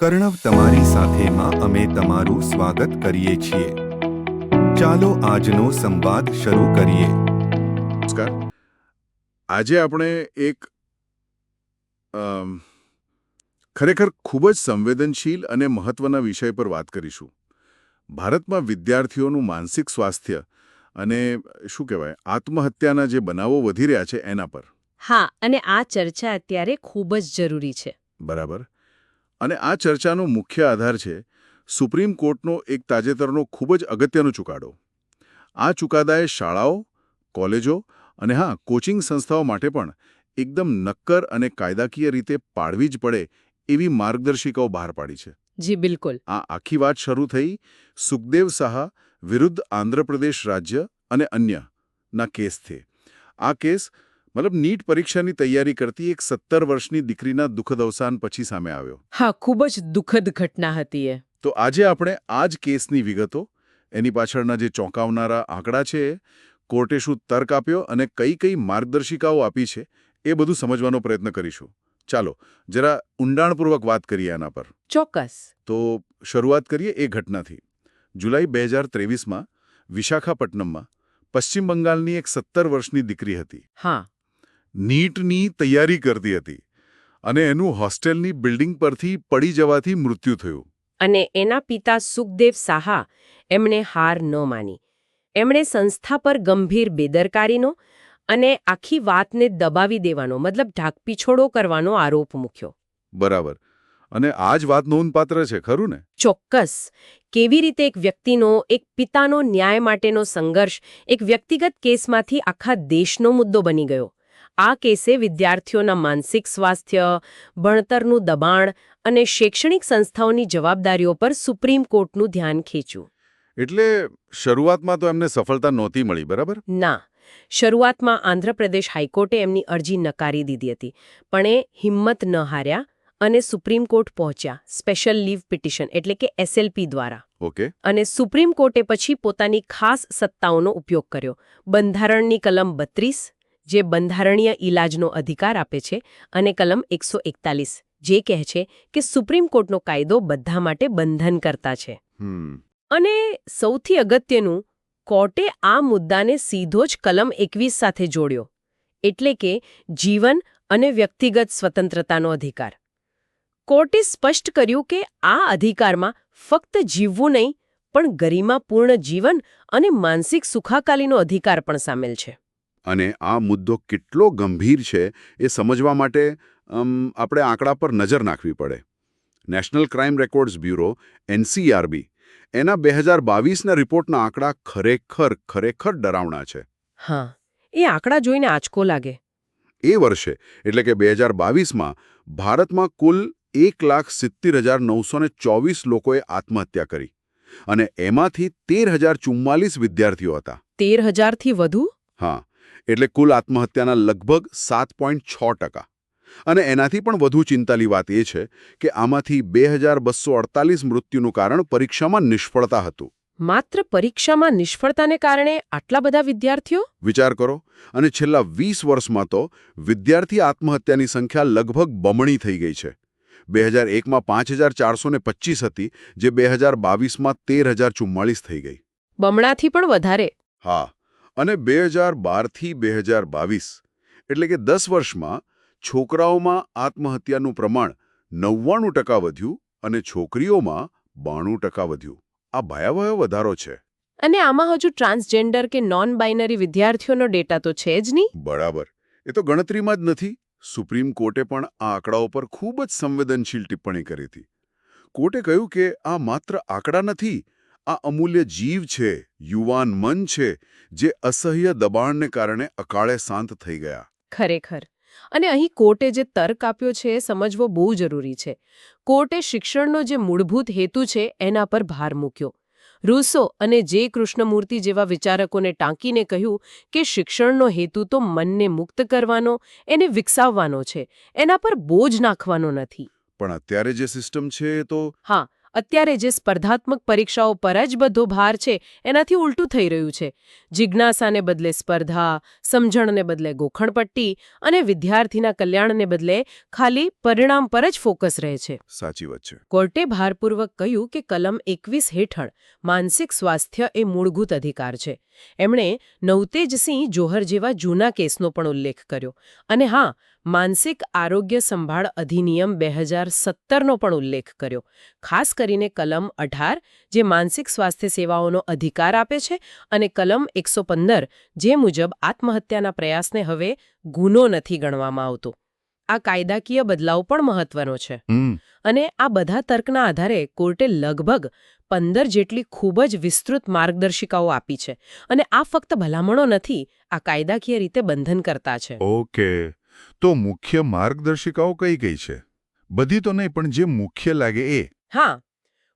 કર્ણવ તમારી સાથેમાં અમે તમારું સ્વાગત કરીએ છીએ. ચાલો આજનો સંવાદ શરૂ કરીએ. નમસ્કાર. આજે આપણે એક ખરેખર ખૂબ જ સંવેદનશીલ અને મહત્વના વિષય પર વાત કરીશું. ભારતમાં વિદ્યાર્થીઓનું માનસિક સ્વાસ્થ્ય અને શું કહેવાય આત્મહત્યાના જે બનાવો વધી રહ્યા છે એના પર. હા અને આ ચર્ચા અત્યારે ખૂબ જ જરૂરી છે. બરાબર. અને આ ચર્ચાનો મુખ્ય આધાર છે સુપ્રીમ કોર્ટનો એક તાજેતરનો ખૂબ જ અગત્યનો ચુકાડો આ ચુકાદાએ શાળાઓ કોલેજો અને હા કોચિંગ સંસ્થાઓ માટે પણ એકદમ નક્કર અને કાયદાકીય રીતે પાડવી જ પડે એવી માર્ગદર્શિકાઓ બહાર પાડી છે. જી બિલકુલ. આ આખી વાત શરૂ થઈ સુખદેવ સાહા વિરુદ્ધ આંધ્રપ્રદેશ રાજ્ય અને અન્ય ના કેસથી આ કેસ મતલબ નીટ પરીક્ષાની તૈયારી કરતી એક સત્તર વર્ષની દીકરીના દુઃખદ અવસાન પછી સામે આવ્યો. હા ખૂબ જ દુઃખદ ઘટના હતી એ. તો આજે આપણે આ જ કેસની વિગતો એની પાછળના જે ચોંકાવનારા આંકડા છે કોર્ટે શું તર્ક આપ્યો અને કઈ કઈ માર્ગદર્શિકાઓ આપી છે એ બધું સમજવાનો પ્રયત્ન કરીશું. ચાલો જરા ઊંડાણપૂર્વક વાત કરીએ આના પર. ચોક્કસ. તો શરૂઆત કરીએ એ ઘટનાથી. જુલાઈ બે હજાર ત્રેવીસમાં વિશાખાપટ્ટનમમાં પશ્ચિમ બંગાળની એક સત્તર વર્ષની દીકરી હતી. હા. નીટની તૈયારી કરતી હતી અને એનું હોસ્ટેલની બિલ્ડિંગ પરથી પડી જવાથી મૃત્યુ થયું. અને એના પિતા સુખદેવ સાહા એમણે હાર ન માની. એમણે સંસ્થા પર ગંભીર બેદરકારીનો અને આખી વાતને દબાવી દેવાનો મતલબ ઢાકપીછોડો કરવાનો આરોપ મૂક્યો. બરાબર. અને આ જ વાત નોંધપાત્ર છે ખરું ને? ચોક્કસ. કેવી રીતે એક વ્યક્તિનો એક પિતાનો ન્યાય માટેનો સંઘર્ષ એક વ્યક્તિગત કેસમાંથી આખા દેશનો મુદ્દો બની ગયો? આ કેસે વિદ્યાર્થીઓના માનસિક સ્વાસ્થ્ય ભણતરનું દબાણ અને શૈક્ષણિક સંસ્થાઓની જવાબદારીઓ પર સુપ્રીમ કોર્ટનું ધ્યાન ખેંચ્યું. એટલે શરૂઆતમાં તો એમને સફળતા નહોતી મળી બરાબર? ના. શરૂઆતમાં આંધ્રપ્રદેશ હાઈકોર્ટે એમની અરજી નકારી દીધી હતી પણ એ હિંમત ન હાર્યા અને સુપ્રીમ કોર્ટ પહોંચ્યા સ્પેશિયલ લીવ પિટિશન એટલે કે એસએલપી દ્વારા. ઓકે. અને સુપ્રીમ કોર્ટે પછી પોતાની ખાસ સત્તાઓનો ઉપયોગ કર્યો. બંધારણની કલમ બત્રીસ જે બંધારણીય ઇલાજનો અધિકાર આપે છે અને કલમ એકસો એકતાલીસ જે કહે છે કે સુપ્રીમ કોર્ટનો કાયદો બધા માટે બંધન કરતા છે અને સૌથી અગત્યનું કોર્ટે આ મુદ્દાને સીધો જ કલમ એકવીસ સાથે જોડ્યો એટલે કે જીવન અને વ્યક્તિગત સ્વતંત્રતાનો અધિકાર. કોર્ટે સ્પષ્ટ કર્યું કે આ અધિકારમાં ફક્ત જીવવું નહીં પણ ગરિમાપૂર્ણ જીવન અને માનસિક સુખાકાલીનો અધિકાર પણ સામેલ છે. અને આ મુદ્દો કેટલો ગંભીર છે એ સમજવા માટે આપણે આંકડા પર નજર નાખવી પડે. National crime records bureau NCRB એના બે હજાર બાવીસના રિપોર્ટના આંકડા ખરેખર ખરેખર ડરાવણા છે. હા એ આંકડા જોઈને આંચકો લાગે. એ વર્ષે એટલે કે બે હજાર બાવીસમાં ભારતમાં કુલ એક લાખ સિત્તેર હજાર નવસો ચોવીસ લોકોએ આત્મહત્યા કરી. અને એમાંથી તેર હજાર ચુમ્માલીસ વિદ્યાર્થીઓ હતા. તેર હજારથી વધુ? હા એટલે કુલ આત્મહત્યાના લગભગ સાત પોઈન્ટ છ ટકા. અને એનાથી પણ વધુ ચિંતાની વાત એ છે કે આમાંથી બે હજાર બસો અડતાલીસ મૃત્યુનું કારણ પરીક્ષામાં નિષ્ફળતા હતું. માત્ર પરીક્ષામાં નિષ્ફળતાને કારણે આટલા બધા વિદ્યાર્થીઓ? વિચાર કરો અને છેલ્લા વીસ વર્ષમાં તો વિદ્યાર્થી આત્મહત્યાની સંખ્યા લગભગ બમણી થઈ ગઈ છે. બે હજાર એકમાં પાંચ હજાર ચારસો ને પચીસ હતી જે બે હજાર બાવીસમાં તેર હજાર ચુમ્માળીસ થઈ ગઈ. બમણાથી પણ વધારે. હા. અને બે હજાર બારથી બે હજાર બાવીસ એટલે કે દસ વર્ષમાં છોકરાઓમાં આત્મહત્યાનું પ્રમાણ નવ્વાણું ટકા વધ્યું અને છોકરીઓમાં બાણું ટકા વધ્યું. આ ભયાવહ વધારો છે. અને આમાં હજુ ટ્રાન્સજેન્ડર કે નોન બાઇનરી વિદ્યાર્થીઓનો ડેટા તો છે જ નહીં? બરાબર. એ તો ગણતરીમાં જ નથી. સુપ્રીમ કોર્ટે પણ આ આંકડાઓ પર ખૂબ જ સંવેદનશીલ ટિપ્પણી કરી હતી. કોર્ટે કહ્યું કે આ માત્ર આંકડા નથી આ અમૂલ્ય જીવ છે યુવાન મન છે જે અસહ્ય દબાણને કારણે અકાળે શાંત થઈ ગયા. ખરેખર. અને અહીં કોર્ટે જે તર્ક આપ્યો છે એ સમજવો બહુ જરૂરી છે. કોર્ટે શિક્ષણનો જે મૂળભૂત હેતુ છે એના પર ભાર મૂક્યો. રૂસો અને જે કૃષ્ણમૂર્તિ જેવા વિચારકોને ટાંકીને કહ્યું કે શિક્ષણનો હેતુ તો મનને મુક્ત કરવાનો એને વિકસાવવાનો છે એના પર બોજ નાખવાનો નથી. પણ અત્યારે જે સિસ્ટમ છે તો હા અત્યારે જે સ્પર્ધાત્મક પરીક્ષાઓ પર જ બધો ભાર છે એનાથી ઉલટું થઈ રહ્યું છે. જિજ્ઞાસાને બદલે સ્પર્ધા સમજણને બદલે ગોખણપટ્ટી અને વિદ્યાર્થીના કલ્યાણને બદલે ખાલી પરિણામ પર જ ફોકસ રહે છે. સાચી વાત છે. કોર્ટે ભારપૂર્વક કહ્યું કે કલમ એકવીસ હેઠળ માનસિક સ્વાસ્થ્ય એ મૂળભૂત અધિકાર છે. એમણે નવતેજસિંહ જોહર જેવા જૂના કેસનો પણ ઉલ્લેખ કર્યો. અને હા માનસિક આરોગ્ય સંભાળ અધિનિયમ બે હજાર સત્તરનો પણ ઉલ્લેખ કર્યો. ખાસ કરીને કલમ અઢાર જે માનસિક સ્વાસ્થ્ય સેવાઓનો અધિકાર આપે છે અને કલમ એકસો પંદર જે મુજબ આત્મહત્યાના પ્રયાસને હવે ગુનો નથી ગણવામાં આવતો. આ કાયદાકીય બદલાવ પણ મહત્વનો છે. અને આ બધા તર્કના આધારે કોર્ટે લગભગ પંદર જેટલી ખૂબ જ વિસ્તૃત માર્ગદર્શિકાઓ આપી છે. અને આ ફક્ત ભલામણો નથી આ કાયદાકીય રીતે બંધન કરતા છે. ઓકે. તો મુખ્ય માર્ગદર્શિકાઓ કઈ કઈ છે? બધી તો નહીં પણ જે મુખ્ય લાગે એ. હા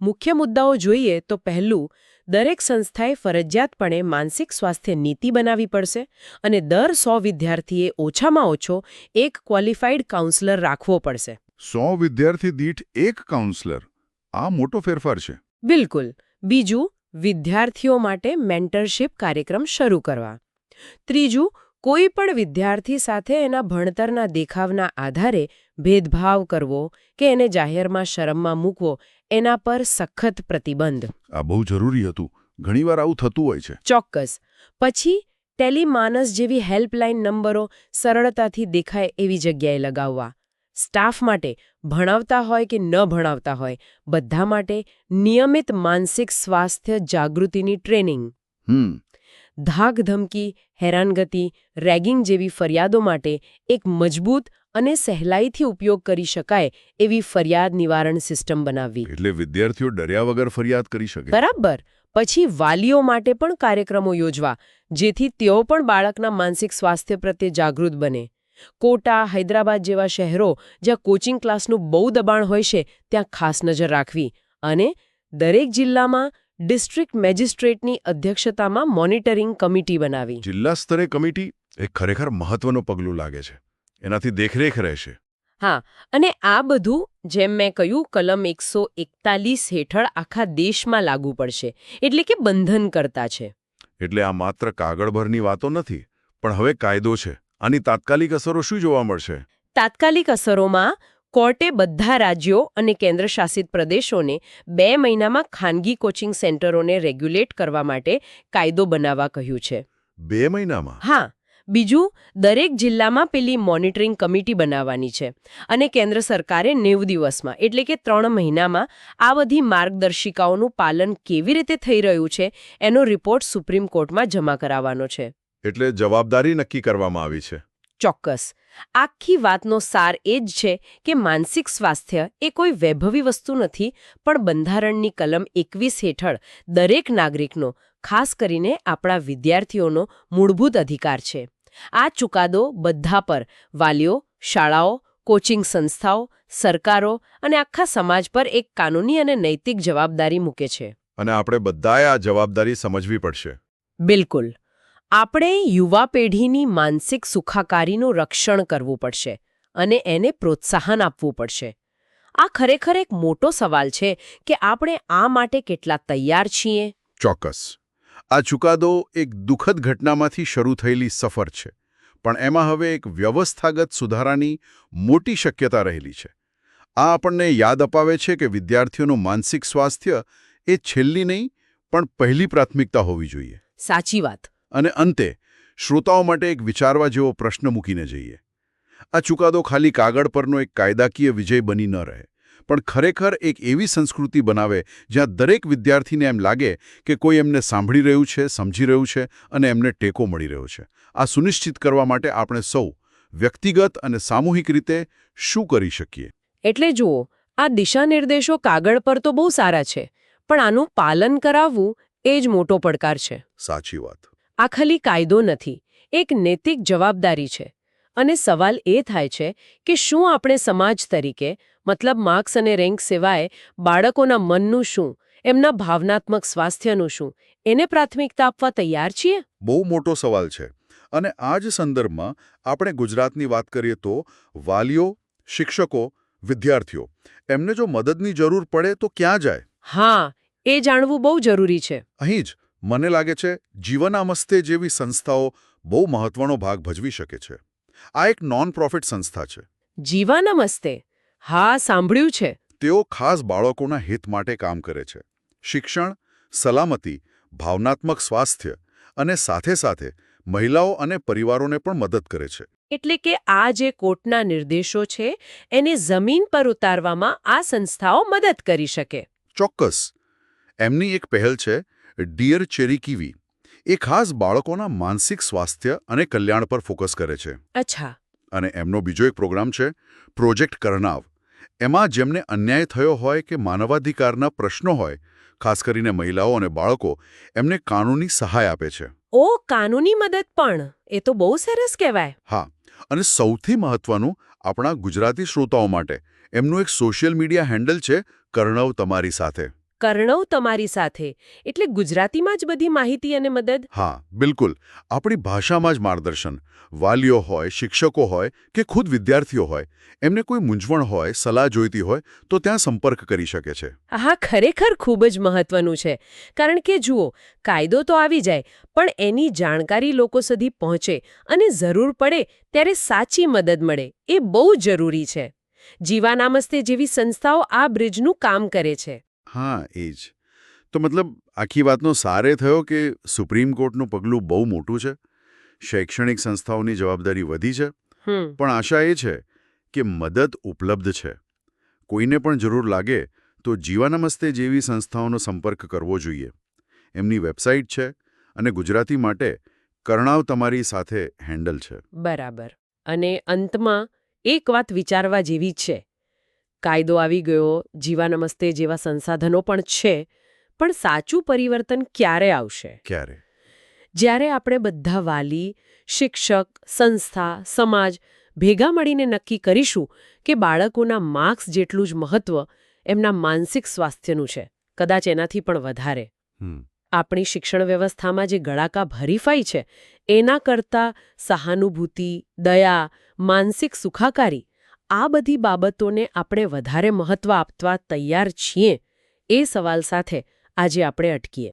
મુખ્ય મુદ્દાઓ જોઈએ તો પહેલું દરેક સંસ્થાએ ફરજિયાતપણે માનસિક સ્વાસ્થ્ય નીતિ બનાવવી પડશે અને દર સો વિદ્યાર્થીએ ઓછામાં ઓછો એક ક્વોલિફાઈડ કાઉન્સલર રાખવો પડશે. સો વિદ્યાર્થી દીઠ એક કાઉન્સલર? આ મોટો ફેરફાર છે. બિલકુલ. બીજું વિદ્યાર્થીઓ માટે મેન્ટરશિપ કાર્યક્રમ શરૂ કરવા. ત્રીજું કોઈ પણ વિદ્યાર્થી સાથે એના ભણતરના દેખાવના આધારે ભેદભાવ કરવો કે એને જાહેરમાં શરમમાં મૂકવો એના પર સખત પ્રતિબંધ. આ બહુ જરૂરી હતું. ઘણીવાર આવું થતું હોય છે. ચોક્કસ. પછી ટેલિમાનસ જેવી હેલ્પલાઇન નંબરો સરળતાથી દેખાય એવી જગ્યાએ લગાવવા. સ્ટાફ માટે ભણાવતા હોય કે ન ભણાવતા હોય બધા માટે નિયમિત માનસિક સ્વાસ્થ્ય જાગૃતિની ટ્રેનિંગ. હમ. ધાક ધમકી હેરાનગતિ રેગિંગ જેવી ફરિયાદો માટે એક મજબૂત અને સહેલાઈથી ઉપયોગ કરી શકાય એવી ફરિયાદ નિવારણ સિસ્ટમ બનાવવી. એટલે વિદ્યાર્થીઓ ડર્યા વગર ફરિયાદ કરી શકે. બરાબર. પછી વાલીઓ માટે પણ કાર્યક્રમો યોજવા જેથી તેઓ પણ બાળકના માનસિક સ્વાસ્થ્ય પ્રત્યે જાગૃત બને. કોટા હૈદરાબાદ જેવા શહેરો જ્યાં કોચિંગ ક્લાસનું બહુ દબાણ હોય છે ત્યાં ખાસ નજર રાખવી અને દરેક જિલ્લામાં ડિસ્ટ્રિક્ટ મેજિસ્ટ્રેટની અધ્યક્ષતામાં મોનિટરિંગ કમિટી બનાવી. જિલ્લા સ્તરે કમિટી એ ખરેખર મહત્વનું પગલું લાગે છે. એનાથી દેખરેખ રહેશે. હા અને આ બધું જેમ મેં કહ્યું કલમ એકસો એકતાલીસ હેઠળ આખા દેશમાં લાગુ પડશે. એટલે કે બંધન કરતા છે. એટલે આ માત્ર કાગળભરની વાતો નથી પણ હવે કાયદો છે. આની તાત્કાલિક અસરો શું જોવા મળશે? તાત્કાલિક અસરોમાં કોર્ટે બધા રાજ્યો અને કેન્દ્રશાસિત પ્રદેશોને બે મહિનામાં ખાનગી કોચિંગ સેન્ટરોને રેગ્યુલેટ કરવા માટે કાયદો બનાવવા કહ્યું છે. બે મહિનામાં? હા બીજું દરેક જિલ્લામાં પેલી મોનિટરિંગ કમિટી બનાવવાની છે અને કેન્દ્ર સરકારે નેવ દિવસમાં એટલે કે ત્રણ મહિનામાં આ બધી માર્ગદર્શિકાઓનું પાલન કેવી રીતે થઈ રહ્યું છે એનો રિપોર્ટ સુપ્રીમ કોર્ટમાં જમા કરાવવાનો છે. એટલે જવાબદારી નક્કી કરવામાં આવી છે? ચોક્કસ. આખી વાતનો સાર એ જ છે કે માનસિક સ્વાસ્થ્ય એ કોઈ વૈભવી વસ્તુ નથી પણ બંધારણની કલમ એકવીસ હેઠળ દરેક નાગરિકનો ખાસ કરીને આપણા વિદ્યાર્થીઓનો મૂળભૂત અધિકાર છે. આ ચુકાદો બધા પર વાલીઓ શાળાઓ કોચિંગ સંસ્થાઓ સરકારો અને આખા સમાજ પર એક કાનૂની અને નૈતિક જવાબદારી મૂકે છે. અને આપણે બધાએ આ જવાબદારી સમજવી પડશે. બિલકુલ. આપણે યુવા પેઢીની માનસિક સુખાકારીનું રક્ષણ કરવું પડશે અને એને પ્રોત્સાહન આપવું પડશે. આ ખરેખર એક મોટો સવાલ છે કે આપણે આ માટે કેટલા તૈયાર છીએ? ચોક્કસ. આ ચુકાદો એક દુઃખદ ઘટનામાંથી શરૂ થયેલી સફર છે પણ એમાં હવે એક વ્યવસ્થાગત સુધારાની મોટી શક્યતા રહેલી છે. આ આપણને યાદ અપાવે છે કે વિદ્યાર્થીઓનું માનસિક સ્વાસ્થ્ય એ છેલ્લી નહીં પણ પહેલી પ્રાથમિકતા હોવી જોઈએ. સાચી વાત. અને અંતે શ્રોતાઓ માટે એક વિચારવા જેવો પ્રશ્ન મૂકીને જઈએ. આ ચુકાદો ખાલી કાગળ પરનો એક કાયદાકીય વિજય બની ન રહે પણ ખરેખર એક એવી સંસ્કૃતિ બનાવે જ્યાં દરેક વિદ્યાર્થીને એમ લાગે કે કોઈ એમને સાંભળી રહ્યું છે સમજી રહ્યું છે અને એમને ટેકો મળી રહ્યો છે. આ સુનિશ્ચિત કરવા માટે આપણે સૌ વ્યક્તિગત અને સામૂહિક રીતે શું કરી શકીએ? એટલે જુઓ આ દિશાનિર્દેશો કાગળ પર તો બહુ સારા છે પણ આનું પાલન કરાવવું એ જ મોટો પડકાર છે. સાચી વાત. આ ખાલી કાયદો નથી એક નૈતિક જવાબદારી છે. અને સવાલ એ થાય છે કે શું આપણે સમાજ તરીકે મતલબ માર્ક્સ અને રેન્ક સિવાય બાળકોના મનનું શું એમના ભાવનાત્મક સ્વાસ્થ્યનું શું એને પ્રાથમિકતા આપવા તૈયાર છીએ? બહુ મોટો સવાલ છે. અને આ જ સંદર્ભમાં આપણે ગુજરાતની વાત કરીએ તો વાલીઓ શિક્ષકો વિદ્યાર્થીઓ એમને જો મદદની જરૂર પડે તો ક્યાં જાય? હા એ જાણવું બહુ જરૂરી છે. અહીં જ. મને લાગે છે જીવનામસ્તે જેવી સંસ્થાઓ બહુ મહત્વનો ભાગ ભજવી શકે છે. આ એક નોન પ્રોફિટ સંસ્થા છે. જીવાનામસ્તે? હા સાંભળ્યું છે. તેઓ ખાસ બાળકોના હિત માટે કામ કરે છે. શિક્ષણ સલામતી ભાવનાત્મક સ્વાસ્થ્ય અને સાથે સાથે મહિલાઓ અને પરિવારોને પણ મદદ કરે છે. એટલે કે આ જે કોર્ટના નિર્દેશો છે એને જમીન પર ઉતારવામાં આ સંસ્થાઓ મદદ કરી શકે. ચોક્કસ. એમની એક પહેલ છે ડિયર ચેરી કીવી એ ખાસ બાળકોના માનસિક સ્વાસ્થ્ય અને કલ્યાણ પર ફોકસ કરે છે. અચ્છા. અને એમનો બીજો એક પ્રોગ્રામ છે પ્રોજેક્ટ કરનાવ એમાં જેમને અન્યાય થયો હોય કે માનવાધિકારના પ્રશ્નો હોય ખાસ કરીને મહિલાઓ અને બાળકો એમને કાનૂની સહાય આપે છે. ઓ કાનૂની મદદ પણ. એ તો બહુ સરસ કહેવાય. હા અને સૌથી મહત્વનું આપણા ગુજરાતી શ્રોતાઓ માટે. એમનું એક સોશિયલ મીડિયા હેન્ડલ છે કર્ણવ તમારી સાથે. કર્ણવ તમારી સાથે. એટલે ગુજરાતીમાં જ બધી માહિતી અને મદદ? હા બિલકુલ. આપણી ભાષામાં જ માર્ગદર્શન. વાલીઓ હોય શિક્ષકો હોય કે ખુદ વિદ્યાર્થીઓ હોય એમને કોઈ મૂંઝવણ હોય સલાહ જોઈતી હોય તો ત્યાં સંપર્ક કરી શકે છે. હા ખરેખર ખૂબ જ મહત્વનું છે. કારણ કે જુઓ કાયદો તો આવી જાય પણ એની જાણકારી લોકો સુધી પહોંચે અને જરૂર પડે ત્યારે સાચી મદદ મળે. એ બહુ જરૂરી છે. જીવાનામસ્તે જેવી સંસ્થાઓ આ બ્રિજનું કામ કરે છે. હા એ જ. તો મતલબ આખી વાતનો સારે થયો કે સુપ્રીમ કોર્ટનું પગલું બહુ મોટું છે? શૈક્ષણિક સંસ્થાઓની જવાબદારી વધી છે? પણ આશા એ છે કે મદદ ઉપલબ્ધ છે. કોઈને પણ જરૂર લાગે તો જીવાનમસ્તે જેવી સંસ્થાઓનો સંપર્ક કરવો જોઈએ. એમની વેબસાઇટ છે અને ગુજરાતી માટે કર્ણાવ તમારી સાથે હેન્ડલ છે. બરાબર. અને અંતમાં એક વાત વિચારવા જેવી છે. કાયદો આવી ગયો જીવાનમસ્તે જેવા સંસાધનો પણ છે પણ સાચું પરિવર્તન ક્યારે આવશે? ક્યારે? જ્યારે આપણે બધા વાલી શિક્ષક સંસ્થા સમાજ ભેગા મળીને નક્કી કરીશું કે બાળકોના માર્ક્સ જેટલું જ મહત્વ એમના માનસિક સ્વાસ્થ્યનું છે કદાચ એનાથી પણ વધારે. આપણી શિક્ષણ વ્યવસ્થામાં જે ગળાકા ભરીફાઈ છે એના કરતાં સહાનુભૂતિ દયા માનસિક સુખાકારી આ બધી બાબતોને આપણે વધારે મહત્વ આપવા તૈયાર છીએ એ સવાલ સાથે આજે આપણે અટકીએ.